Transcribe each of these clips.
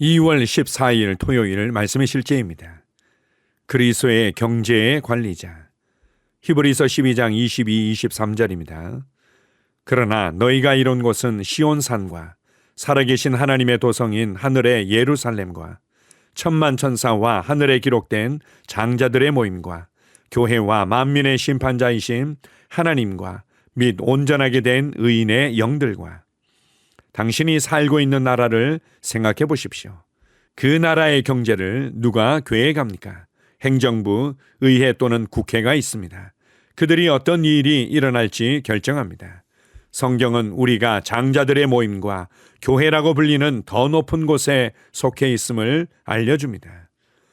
2월 14일 토요일 말씀의 실제입니다. 그리스도의 경제의 관리자. 히브리서 12장 22, 23절입니다. 그러나 너희가 이룬 곳은 시온산과 살아계신 하나님의 도성인 하늘의 예루살렘과 천만 천사와 하늘에 기록된 장자들의 모임과 교회와 만민의 심판자이신 하나님과 및 온전하게 된 의인의 영들과 당신이 살고 있는 나라를 생각해 보십시오. 그 나라의 경제를 누가 계획합니까? 행정부, 의회 또는 국회가 있습니다. 그들이 어떤 일이 일어날지 결정합니다. 성경은 우리가 장자들의 모임과 교회라고 불리는 더 높은 곳에 속해 있음을 알려줍니다.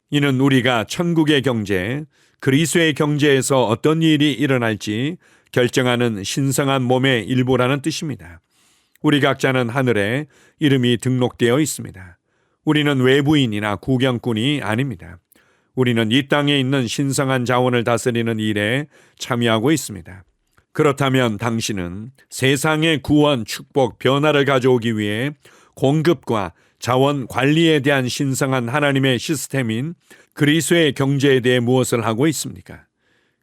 이는 우리가 천국의 경제, 그리스의 경제에서 어떤 일이 일어날지 결정하는 신성한 몸의 일부라는 뜻입니다. 우리 각자는 하늘에 이름이 등록되어 있습니다. 우리는 외부인이나 구경꾼이 아닙니다. 우리는 이 땅에 있는 신성한 자원을 다스리는 일에 참여하고 있습니다. 그렇다면 당신은 세상의 구원, 축복, 변화를 가져오기 위해 공급과 자원 관리에 대한 신성한 하나님의 시스템인 그리스의 경제에 대해 무엇을 하고 있습니까?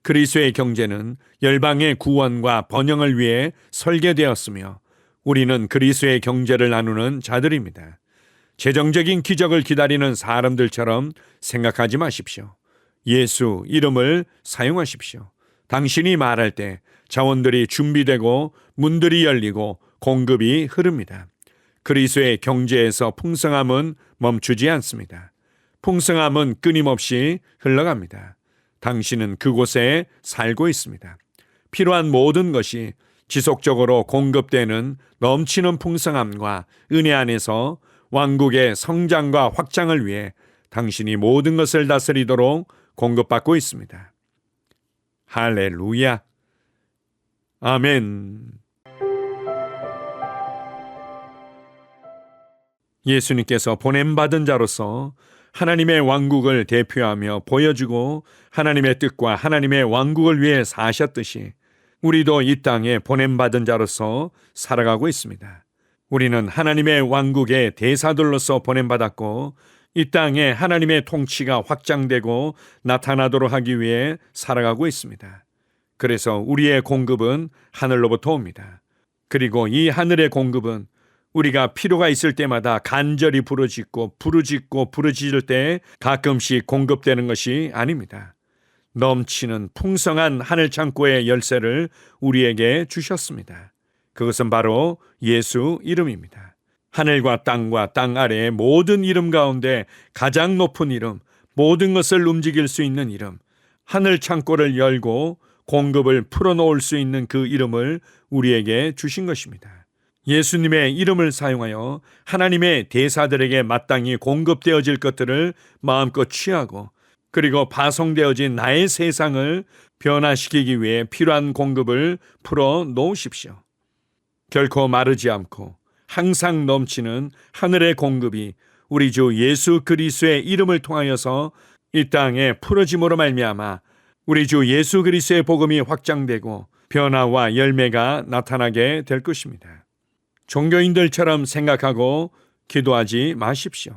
그리스의 경제는 열방의 구원과 번영을 위해 설계되었으며 우리는 그리스의 경제를 나누는 자들입니다. 재정적인 기적을 기다리는 사람들처럼 생각하지 마십시오. 예수 이름을 사용하십시오. 당신이 말할 때 자원들이 준비되고 문들이 열리고 공급이 흐릅니다. 그리스의 경제에서 풍성함은 멈추지 않습니다. 풍성함은 끊임없이 흘러갑니다. 당신은 그곳에 살고 있습니다. 필요한 모든 것이 지속적으로 공급되는 넘치는 풍성함과 은혜 안에서 왕국의 성장과 확장을 위해 당신이 모든 것을 다스리도록 공급받고 있습니다. 할렐루야. 아멘. 예수님께서 보냄받은 자로서 하나님의 왕국을 대표하며 보여주고 하나님의 뜻과 하나님의 왕국을 위해 사셨듯이 우리도 이 땅에 보냄받은 자로서 살아가고 있습니다. 우리는 하나님의 왕국의 대사들로서 보냄받았고 이 땅에 하나님의 통치가 확장되고 나타나도록 하기 위해 살아가고 있습니다. 그래서 우리의 공급은 하늘로부터 옵니다. 그리고 이 하늘의 공급은 우리가 필요가 있을 때마다 간절히 부르짖고 부르짖고 부르짖을 때 가끔씩 공급되는 것이 아닙니다. 넘치는 풍성한 하늘 창고의 열쇠를 우리에게 주셨습니다. 그것은 바로 예수 이름입니다. 하늘과 땅과 땅 아래의 모든 이름 가운데 가장 높은 이름, 모든 것을 움직일 수 있는 이름, 하늘 창고를 열고 공급을 풀어놓을 수 있는 그 이름을 우리에게 주신 것입니다. 예수님의 이름을 사용하여 하나님의 대사들에게 마땅히 공급되어질 것들을 마음껏 취하고 그리고 파송되어진 나의 세상을 변화시키기 위해 필요한 공급을 풀어 놓으십시오. 결코 마르지 않고 항상 넘치는 하늘의 공급이 우리 주 예수 그리스도의 이름을 통하여서 이 땅에 풀어짐으로 말미암아 우리 주 예수 그리스도의 복음이 확장되고 변화와 열매가 나타나게 될 것입니다. 종교인들처럼 생각하고 기도하지 마십시오.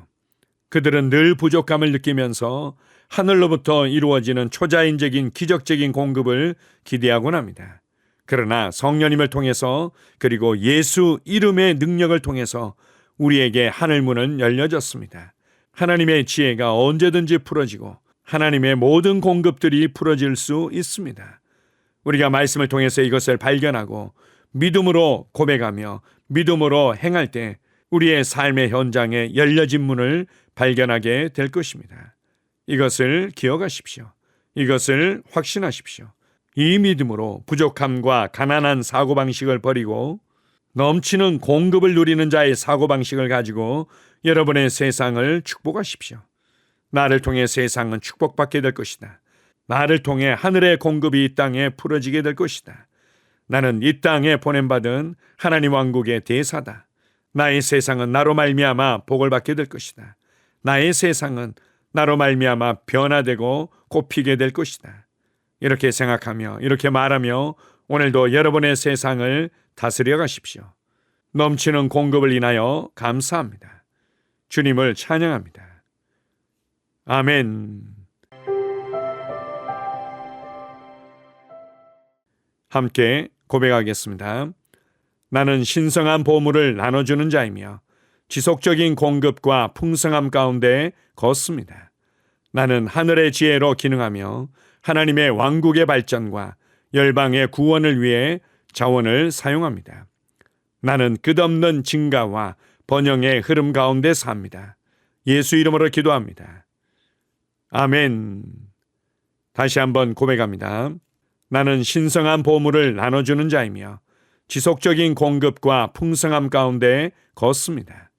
그들은 늘 부족함을 느끼면서 하늘로부터 이루어지는 초자연적인 기적적인 공급을 기대하곤 합니다. 그러나 성령님을 통해서 그리고 예수 이름의 능력을 통해서 우리에게 하늘 문은 열려졌습니다. 하나님의 지혜가 언제든지 풀어지고 하나님의 모든 공급들이 풀어질 수 있습니다. 우리가 말씀을 통해서 이것을 발견하고 믿음으로 고백하며 믿음으로 행할 때 우리의 삶의 현장에 열려진 문을 발견하게 될 것입니다. 이것을 기억하십시오. 이것을 확신하십시오. 이 믿음으로 부족함과 가난한 사고방식을 버리고 넘치는 공급을 누리는 자의 사고방식을 가지고 여러분의 세상을 축복하십시오. 나를 통해 세상은 축복받게 될 것이다. 나를 통해 하늘의 공급이 이 땅에 풀어지게 될 것이다. 나는 이 땅에 보냄받은 하나님 왕국의 대사다. 나의 세상은 나로 말미암아 복을 받게 될 것이다. 나의 세상은 나로 말미암아 변화되고 곱히게 될 것이다. 이렇게 생각하며 이렇게 말하며 오늘도 여러분의 세상을 다스려 가십시오. 넘치는 공급을 인하여 감사합니다. 주님을 찬양합니다. 아멘. 함께 고백하겠습니다. 나는 신성한 보물을 나눠주는 자이며 지속적인 공급과 풍성함 가운데 걷습니다. 나는 하늘의 지혜로 기능하며 하나님의 왕국의 발전과 열방의 구원을 위해 자원을 사용합니다. 나는 끝없는 증가와 번영의 흐름 가운데 삽니다. 예수 이름으로 기도합니다. 아멘. 다시 한번 고백합니다. 나는 신성한 보물을 나눠주는 자이며 지속적인 공급과 풍성함 가운데 걷습니다.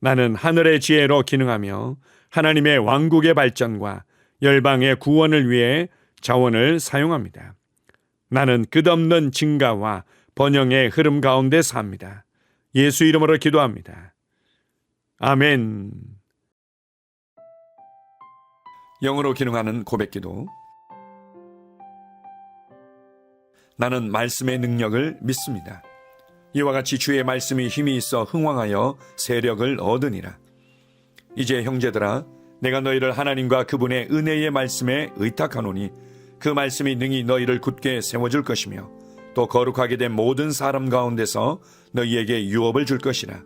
나는 하늘의 지혜로 기능하며 하나님의 왕국의 발전과 열방의 구원을 위해 자원을 사용합니다. 나는 끝없는 증가와 번영의 흐름 가운데 삽니다. 예수 이름으로 기도합니다. 아멘. 영으로 기능하는 고백 기도 나는 말씀의 능력을 믿습니다. 이와 같이 주의 말씀이 힘이 있어 흥왕하여 세력을 얻으니라. 이제 형제들아 내가 너희를 하나님과 그분의 은혜의 말씀에 의탁하노니 그 말씀이 능히 너희를 굳게 세워줄 것이며 또 거룩하게 된 모든 사람 가운데서 너희에게 유업을 줄 것이라.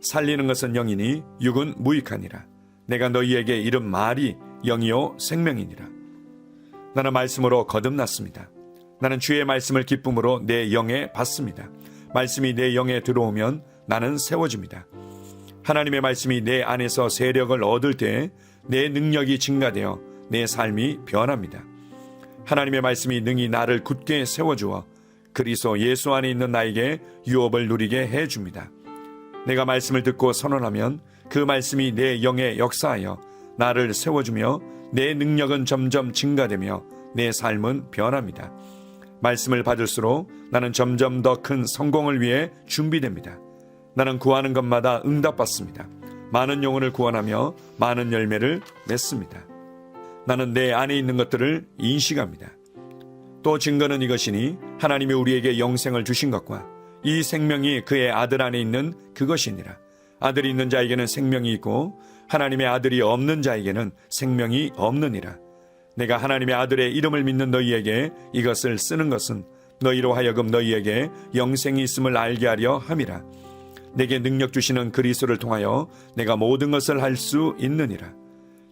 살리는 것은 영이니 육은 무익하니라. 내가 너희에게 이른 말이 영이요 생명이니라. 나는 말씀으로 거듭났습니다. 나는 주의 말씀을 기쁨으로 내 영에 받습니다. 말씀이 내 영에 들어오면 나는 세워집니다. 하나님의 말씀이 내 안에서 세력을 얻을 때 내 능력이 증가되어 내 삶이 변합니다. 하나님의 말씀이 능히 나를 굳게 세워주어 그리스도 예수 안에 있는 나에게 유업을 누리게 해 줍니다. 내가 말씀을 듣고 선언하면 그 말씀이 내 영에 역사하여 나를 세워주며 내 능력은 점점 증가되며 내 삶은 변합니다. 말씀을 받을수록 나는 점점 더 큰 성공을 위해 준비됩니다. 나는 구하는 것마다 응답받습니다. 많은 영혼을 구원하며 많은 열매를 맺습니다. 나는 내 안에 있는 것들을 인식합니다. 또 증거는 이것이니 하나님이 우리에게 영생을 주신 것과 이 생명이 그의 아들 안에 있는 그것이니라. 아들이 있는 자에게는 생명이 있고 하나님의 아들이 없는 자에게는 생명이 없느니라. 내가 하나님의 아들의 이름을 믿는 너희에게 이것을 쓰는 것은 너희로 하여금 너희에게 영생이 있음을 알게 하려 함이라. 내게 능력 주시는 그리스도를 통하여 내가 모든 것을 할 수 있느니라.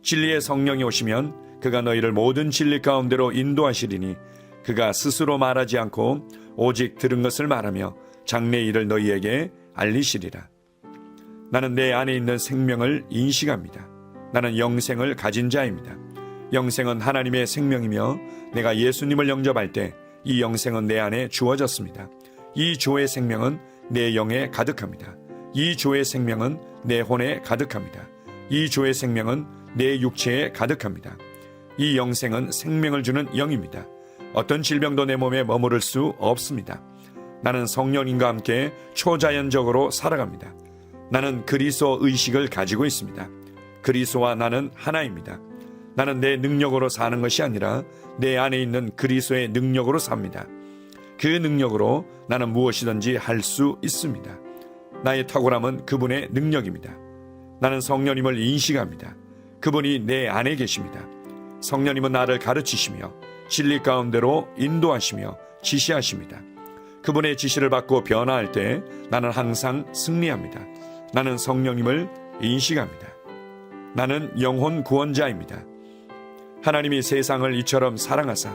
진리의 성령이 오시면 그가 너희를 모든 진리 가운데로 인도하시리니 그가 스스로 말하지 않고 오직 들은 것을 말하며 장래 일을 너희에게 알리시리라. 나는 내 안에 있는 생명을 인식합니다. 나는 영생을 가진 자입니다. 영생은 하나님의 생명이며 내가 예수님을 영접할 때 이 영생은 내 안에 주어졌습니다. 이 조의 생명은 내 영에 가득합니다. 이 조의 생명은 내 혼에 가득합니다. 이 조의 생명은 내 육체에 가득합니다. 이 영생은 생명을 주는 영입니다. 어떤 질병도 내 몸에 머무를 수 없습니다. 나는 성령님과 함께 초자연적으로 살아갑니다. 나는 그리스도 의식을 가지고 있습니다. 그리스도와 나는 하나입니다. 나는 내 능력으로 사는 것이 아니라 내 안에 있는 그리스도의 능력으로 삽니다. 그 능력으로 나는 무엇이든지 할 수 있습니다. 나의 탁월함은 그분의 능력입니다. 나는 성령님을 인식합니다. 그분이 내 안에 계십니다. 성령님은 나를 가르치시며 진리 가운데로 인도하시며 지시하십니다. 그분의 지시를 받고 변화할 때 나는 항상 승리합니다. 나는 성령님을 인식합니다. 나는 영혼 구원자입니다. 하나님이 세상을 이처럼 사랑하사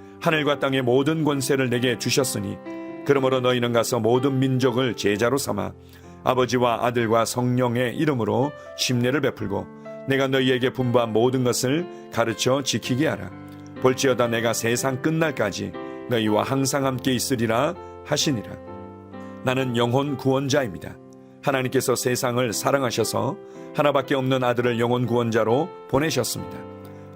하늘과 땅의 모든 권세를 내게 주셨으니 그러므로 너희는 가서 모든 민족을 제자로 삼아 아버지와 아들과 성령의 이름으로 심례를 베풀고 내가 너희에게 분부한 모든 것을 가르쳐 지키게 하라. 볼지어다 내가 세상 끝날까지 너희와 항상 함께 있으리라 하시니라. 나는 영혼 구원자입니다. 하나님께서 세상을 사랑하셔서 하나밖에 없는 아들을 영혼 구원자로 보내셨습니다.